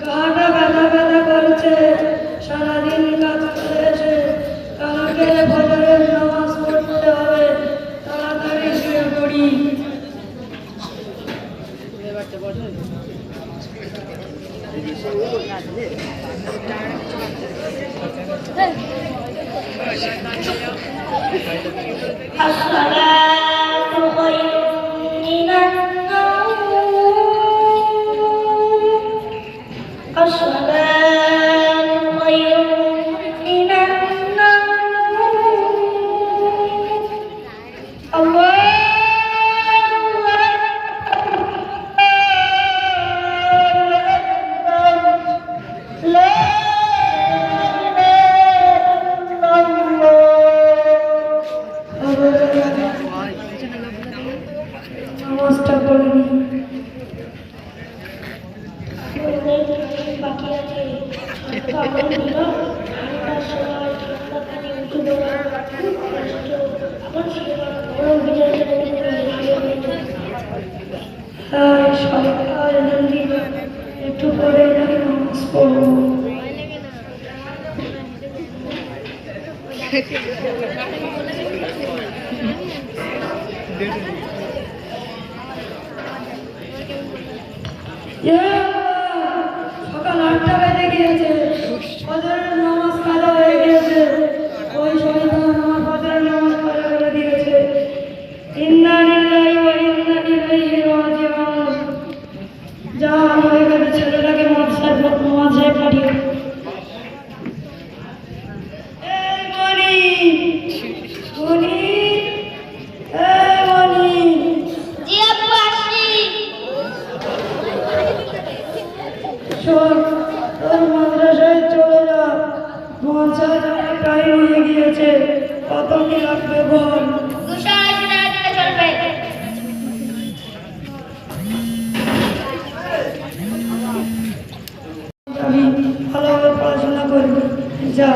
গাটা ব্যথা ব্যথা করছে সারাদিন কাজ করেছে কালকে বদলের নামাজ পড়তে হবে তাড়াতাড়ি সোনা হ্যাঁ সরকার একটু করে নামাজ পড়ব। সকাল আটটা বাজে গিয়েছে। যা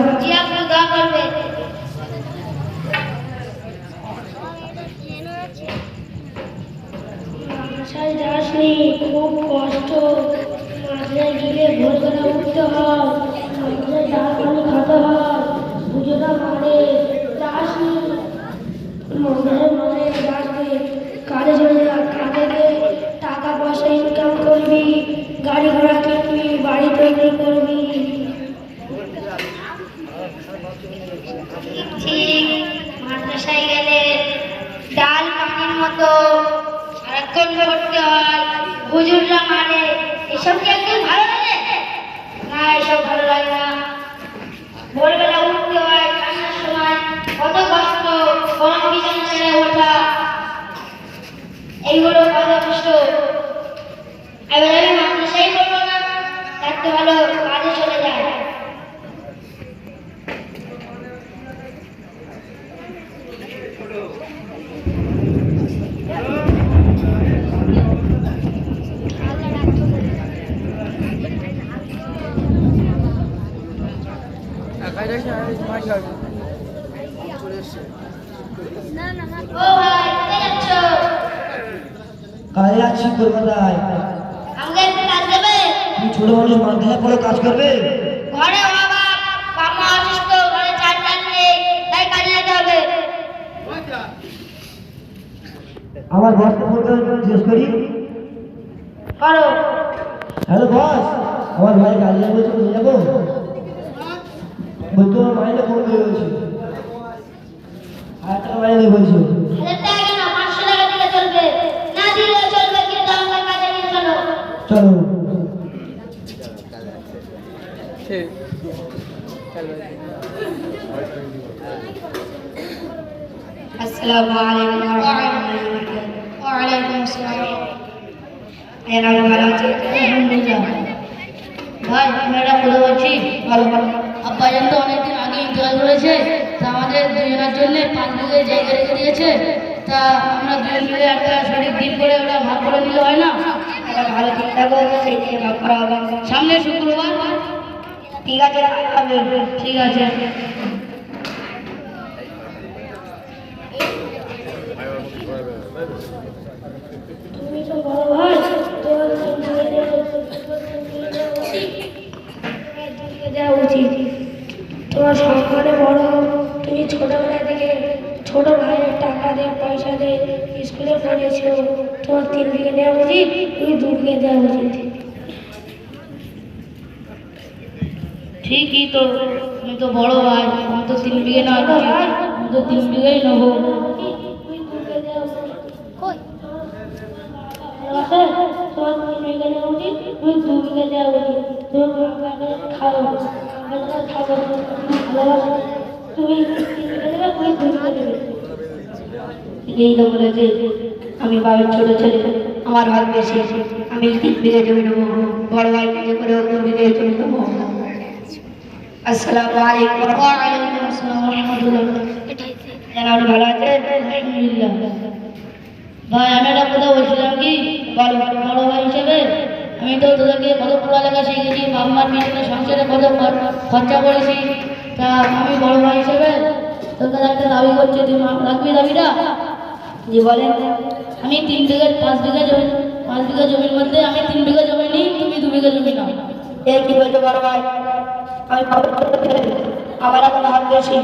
কি একদম ভালো লাগে না, এসব ভালো লাগে না। ভোরবেলা উঠতে হয় ঠান্ডার সময়। কত কষ্ট গরম বিছানা ছেড়ে ওঠা এইগুলো কত কষ্ট আমি মাদ্রাসাই করব না তার তো ভালো কাজে চলে যায় ও ভাই কোথায় যাচ্ছ কাজে আমাকে একটু দেবে তুমি ছোট মানুষ মাদ্রাসায় পড়ে কাজ করবে? ঘরে বাবা বাবা অসুস্থ ঘরে চার নেই তাই কাজে যেতে হবে। আমার ফোন করে জিজ্ঞেস করি? করো। হ্যালো বস আমার ভাই গাড়ি যাব নিয়ে যাব? বলতো আমার মাইন্ডে ফোন করে বলছি হাজার টাকা মাইনে বলছো হাজার টাকা কেন পাঁচশো টাকা দিলে চলবে না দিলে চলবে কিন্তু আমাকে কাজে নিয়ে চলো চলো আসসালামু আলাইকুম ওয়া রাহমাতুল্লাহি ওয়া বারাকাতুহু ওয়ালাইকুম আসসালাম এর আগে ভালো আছি আলহামদুলিল্লাহ ভাই আমি একটা কথা বলছি ভালো ভালো আব্বা জান তো অনেকদিন আগে ইন্তেকাল করেছে তা আমাদের দুজনের জন্য পাঁচ বিঘে জায়গা রেখে দিয়েছে তা আমরা দুজন মিলে একটা সঠিক দিন করে ওটা ভাগ করে নিলে হয় না ভালো চিন্তা করবে সেই দিকে ভাগ করা হবে সামনে শুক্রবার ঠিক আছে ঠিক আছে তুমি তো বড় ছোটবেলা থেকে ছোট ভাইয়ের টাকা দিয়ে পয়সা দেয় স্কুলে পড়েছে তোমার তিন বিঘে দেওয়া উচিত তুমি দু বিঘে দেওয়া উচিত। ঠিকই তো আমি তো বড় ভাই আমি তো তিন বিঘে নয় আমি তো তিন বিঘেই নেব। তুমি দু বিঘে দেওয়া উচিত। তুমি তুমি খাও বাবাকে খাব ভালোবাসে তুমি এই তো বলেছে আমি বাবার ছোট ছেলে, আমার ভাগ বেশি আমি তিন জমি নেব, বড় ভাই কাজে করে দু জমি নেব। আসসালামু ভালো আলহামদুলিল্লাহ। ভাই, আমি একটা কথা বলছিলাম কি? ভাই আমি তো তোদেরকে কত পড়ালেখা শিখেছি বাবা মার সংসারে কত খর- খরচা করেছি। তা আমি বড় ভাই হিসেবে তোর কাছে একটা দাবি করছি তুই রাখবি দাবিটা? জি বলেন আমি তিন বিঘা পাঁচ বিঘা জমি পাঁচ বিঘা জমির মধ্যে আমি তিন বিঘা জমি নিই তুমি দু বিঘা জমি নাও। এ কি বলছো বড় ভাই? আমি। আমার এখন হাত বেশি।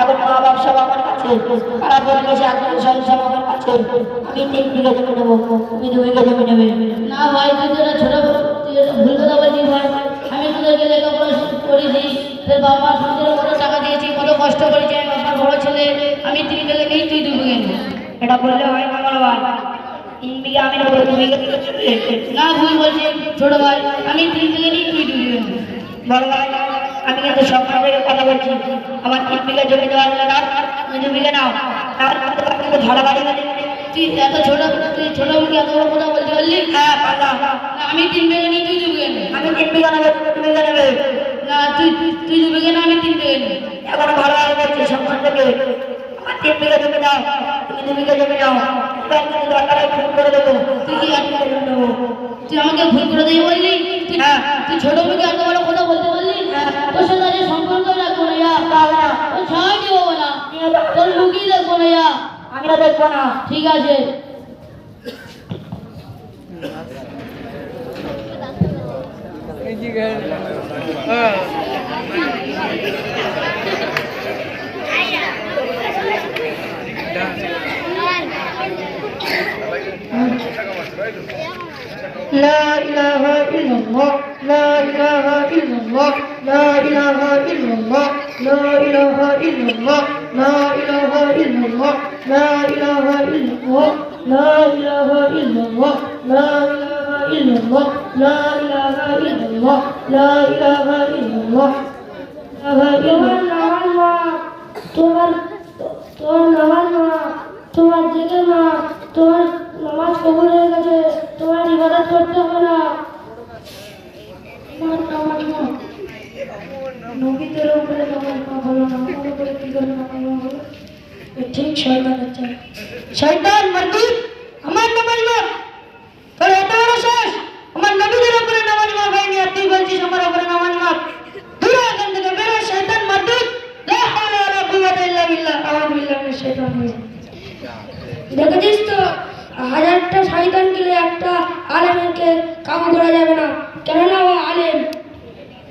এখন মা বাপ সব আমার কাছে। খারাপ গেছে আত্মীয় স্বজন সব আমার কাছে। আমি তিন বিঘা জমি নেব। তুমি দু বিঘা জমি নেবে। না ভাই তুই তো ছোট ভুল কথা বলছিস ভাই। আমি তোদেরকে লেখাপড়া করেছি তোর বাবা সংসারে কত টাকা দিয়েছি কত কষ্ট করেছি। আমি বাবার বড় ছেলে আমি তিন বিঘা নেই তুই দু বিঘা নে এটা বললে হয় না বড় ভাই? তিন বিঘা আমি নেব দু বিঘা না ভুল বলছি ছোট ভাই। আমি তিন বিঘা নিই তুই বিঘা বড় ভাই আমি কিন্তু থেকে কথা বলছি। আমার তিন বিঘা জমি দু বিঘা নাও। ঝড়াবাড়ি মানে তুই এত ছোট তুই ছোট মুখে এত বড় কথা বলতে পারলি? হ্যাঁ পারলাম। আমি তিন বিঘা নিই তুই দু বিঘা নে আমি তিন বিঘা নেব তুমি দু বিঘা নেবে না তুই তুই দু বিঘা না আমি তিন বিঘা নেই এখন ভালো ভালো বলছি সম্মান থেকে। আমার তিন বিঘা জমি দাও তুমি দু বিঘা জমি নাও দরকার ফোন করে দেবো। তুই কি এক নেব তুই আমাকে ভুল করে দেবি বললি? তুই তুই ছোট মুখে এত বড় কথা বলতে পারলি? তোর সাথে সম্পর্ক রাখব না ইয়া তোর সাহায্য হব না তোর মুখই দেখব না ইয়া আমি দেখবো না ঠিক আছে لا إله إلا الله لا إله إلا الله لا إله إلا الله لا إله إلا الله لا إله إلا الله لا إله إلا الله لا إله إلا الله لا إله إلا الله لا إله إلا الله لا إله إلا الله لا তোমার নামাজ মা তোমার তোমার নামাজ মা তোমার জেগে মা তোমার নামাজ কবুল হয়ে গেছে তোমার ইবাদত করতে হবে না তোমার নামাজ মা নবীদের উপরে নামাজ মা ভালো না আমার উপরে কি করে নামাজ মা এ ঠিক শয়তানের চাই শয়তান মরদুদ আমার নামাজ মাপ তোর এত বড় সাহস আমার নবীদের উপরে নামাজ মাপ হয়নি আর তুই বলছিস আমার উপরে নামাজ মাপ দূর এখান থেকে বেরো শয়তান শাইতানির দেখেছিস তো হাজারটা শয়তান গেলে একটা আলেমকে কাম করা যাবে না। কেননা ও আলেম।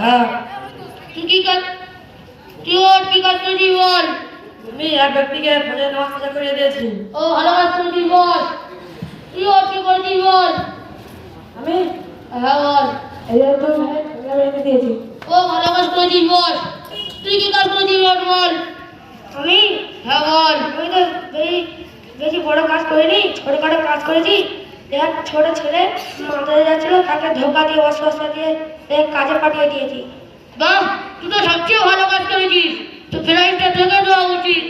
হ্যাঁ। তুই কি কাজ তুই ওর কি কাজ করেছিস বল? আমি এক ব্যক্তিকে ফোনে নামাজ করে দিয়েছি। ও ভালো কাজ করেছিস বল। তুই ওর কি করেছিস বল? আমি? হ্যাঁ বল। এই দিয়েছি। ও ভালো কাজ করেছিস বল। তুই কি কাজ করেছিস বল বল? আমি? হ্যাঁ বল। আমি তো বেশি বেশি বড় কাজ করিনি। ছোটখাটো কাজ করেছি। দেওয়ার ছোট ছেলে মাথায় যাচ্ছিল, তাকে ধোকা দিয়ে অস্বস্থ দিয়ে কাজে পাঠিয়ে দিয়েছি। বাহ, তুই তো সবচেয়ে ভালো কাজ করেছিস। তো ফ্লাইটটা ধোকা দেওয়া উচিত।